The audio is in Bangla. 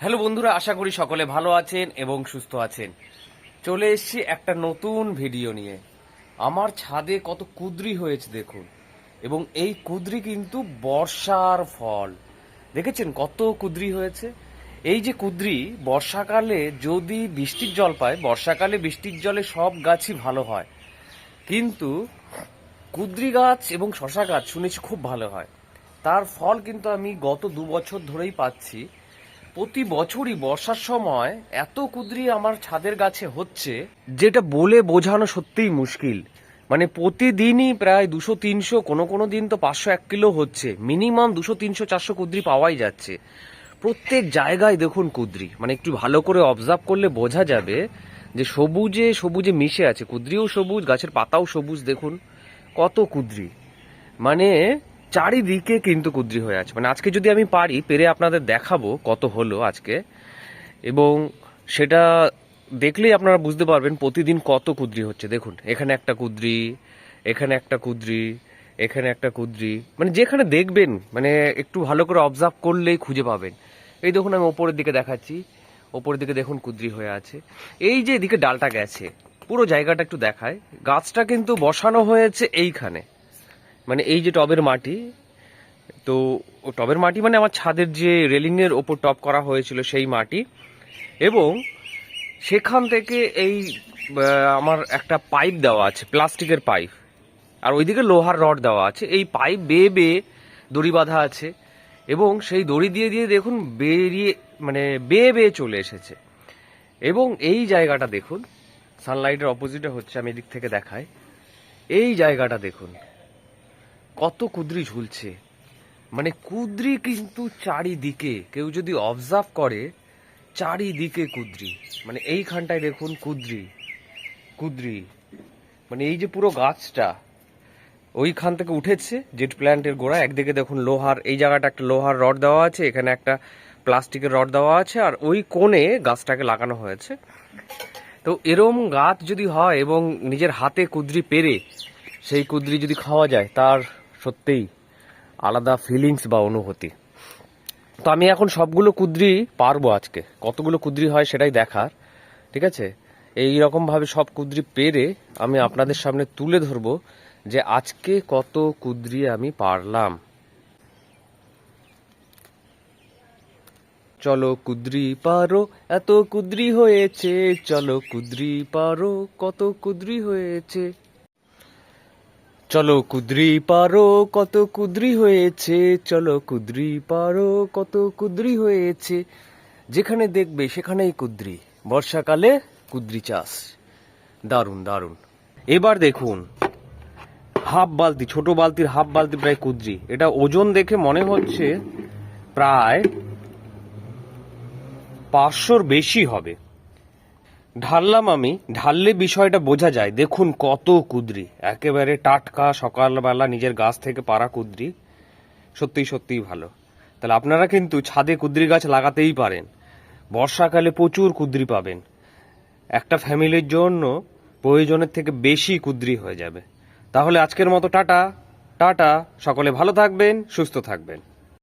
হ্যালো বন্ধুরা, আশা করি সকলে ভালো আছেন এবং সুস্থ আছেন। চলে এসেছি একটা নতুন ভিডিও নিয়ে। আমার ছাদে কত কুদরি হয়েছে দেখুন। এবং এই কুদরি কিন্তু বর্ষার ফল। দেখেছেন কত কুদরি হয়েছে? এই যে কুদরি, বর্ষাকালে যদি বৃষ্টির জল পায়, বর্ষাকালে বৃষ্টির জলে সব গাছই ভালো হয়। কিন্তু কুদ্রি গাছ এবং শশা গাছ শুনেছি খুব ভালো হয়। তার ফল কিন্তু আমি গত দু বছর ধরেই পাচ্ছি। প্রতি বছরই বর্ষার সময় এত কুদরি আমার ছাদের গাছে হচ্ছে, যেটা বলে বোঝানো সত্যিই মুশকিল। মানে প্রতিদিনই প্রায় দুশো তিনশো, কোনো কোনো দিন তো পাঁচশো এক কিলো হচ্ছে। মিনিমাম দুশো তিনশো, চারশো কুদরি পাওয়াই যাচ্ছে। প্রত্যেক জায়গায় দেখুন কুদরি। মানে একটু ভালো করে অবজার্ভ করলে বোঝা যাবে যে সবুজে সবুজে মিশে আছে। কুদরিও সবুজ, গাছের পাতাও সবুজ, দেখুন। কত কুদরি। মানে চারিদিকে কিন্তু কুদ্রি হয়ে আছে। মানে আজকে যদি আমি পারি, পেরে আপনাদের দেখাবো কত হলো আজকে। এবং সেটা দেখলেই আপনারা বুঝতে পারবেন প্রতিদিন কত কুদ্রি হচ্ছে। দেখুন, এখানে একটা কুদ্রি, এখানে একটা কুদ্রি, এখানে একটা কুদ্রি। মানে যেখানে দেখবেন মানে একটু ভালো করে অবজার্ভ করলেই খুঁজে পাবেন। এই দেখুন, আমি ওপরের দিকে দেখাচ্ছি। ওপরের দিকে দেখুন কুদ্রি হয়ে আছে। এই যে এদিকে ডালটা গেছে, পুরো জায়গাটা একটু দেখায়। গাছটা কিন্তু বসানো হয়েছে এইখানে। মানে এই যে টবের মাটি, তো টবের মাটি মানে আমার ছাদের যে রেলিংয়ের ওপর টপ করা হয়েছিল সেই মাটি এবং সেখান থেকে এই আমার একটা পাইপ দেওয়া আছে, প্লাস্টিকের পাইপ। আর ওইদিকে লোহার রড দেওয়া আছে। এই পাইপ বেয়ে বেয়ে দড়ি বাঁধা আছে এবং সেই দড়ি দিয়ে দিয়ে দেখুন বেরিয়ে মানে বেয়ে বেয়ে চলে এসেছে। এবং এই জায়গাটা দেখুন সানলাইটের অপোজিটে হচ্ছে, আমি এদিক থেকে দেখাই। এই জায়গাটা দেখুন। কত কুদ্রি ঝুলছে। মানে কুদ্রি কিন্তু চারিদিকে, কেউ যদি অবজার্ভ করে, চারিদিকে কুদ্রি। মানে এইখানটায় দেখুন কুদ্রি কুদ্রি। মানে এই যে পুরো গাছটা, ওইখান থেকে উঠেছে জেট প্ল্যান্টের গোড়া। একদিকে দেখুন লোহার, এই জায়গাটা একটা লোহার রড দেওয়া আছে, এখানে একটা প্লাস্টিকের রড দেওয়া আছে, আর ওই কোণে গাছটাকে লাগানো হয়েছে। তো এরম গাছ যদি হয় এবং নিজের হাতে কুদ্রি পেরে, সেই কুদ্রি যদি খাওয়া যায়, তার সত্যিই আলাদা ফিলিংস বা অনুভূতি। তো আমি এখন সবগুলো কুদ্রি পারব আজকে। কতগুলো কুদ্রি হয় সেটাই দেখার, ঠিক আছে? এই রকম ভাবে সব কুদ্রি পেরে আমি আপনাদের সামনে তুলে ধরবো যে আজকে কত কুদ্রি আমি পারলাম। চলো কুদ্রি পারো, এত কুদ্রি হয়েছে, চলো কুদ্রি পারো, কত কুদ্রি হয়েছে। চলো কুদ্রি পারো, কত কুদ্রি হয়েছে। চলো কুদ্রি পারো, কত কুদ্রি হয়েছে। যেখানে দেখবে সেখানেই কুদ্রি। বর্ষাকালে কুদ্রি চাষ। দারুণ দারুণ। এবার দেখুন, হাফ বালতি, ছোট বালতির হাফ বালতি প্রায় কুদ্রি। এটা ওজন দেখে মনে হচ্ছে প্রায় পাঁচশোর বেশি হবে। ঢাললাম আমি, ঢাললে বিষয়টা বোঝা যায়। দেখুন কত কুদ্রি। একেবারে টাটকা সকালবেলা নিজের গাছ থেকে পারা কুদ্রি। সত্যিই সত্যিই ভালো। তাহলে আপনারা কিন্তু ছাদে কুদ্রি গাছ লাগাতেই পারেন। বর্ষাকালে প্রচুর কুদ্রি পাবেন। একটা ফ্যামিলির জন্য প্রয়োজনের থেকে বেশি কুদ্রি হয়ে যাবে। তাহলে আজকের মতো টাটা। টাটা। সকলে ভালো থাকবেন, সুস্থ থাকবেন।